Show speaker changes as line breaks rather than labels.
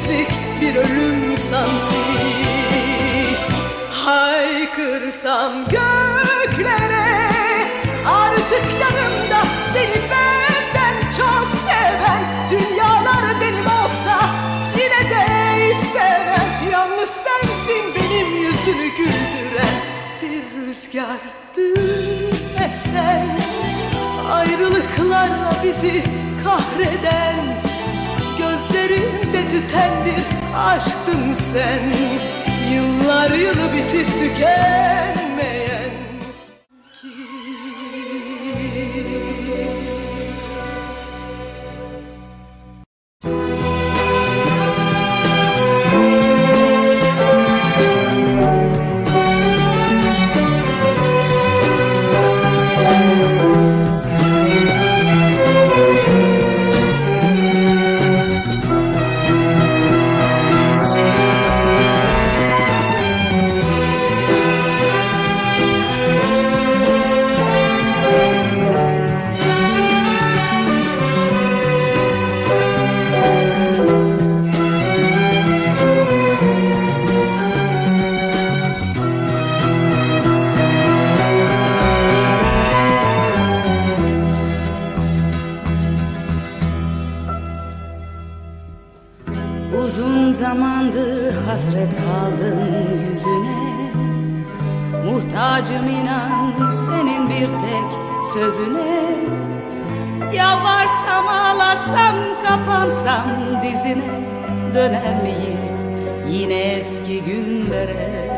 Sensizlik bir ölüm sanki. Haykırsam göklere Artık yanımda beni benden çok seven Dünyalar benim olsa yine de istemem. Yalnız sensin benim yüzümü güldüren Bir rüzgardı esen Ayrılıklarla bizi kahreden tüten bir aşktın sen. Yıllar yılı bitip tükenmeyen
Uzun zamandır hasret kaldım yüzüne. Muhtacım inan senin bir tek sözüne. Yalvarsam ağlasam kapansam dizine. Döner miyiz yine eski günlere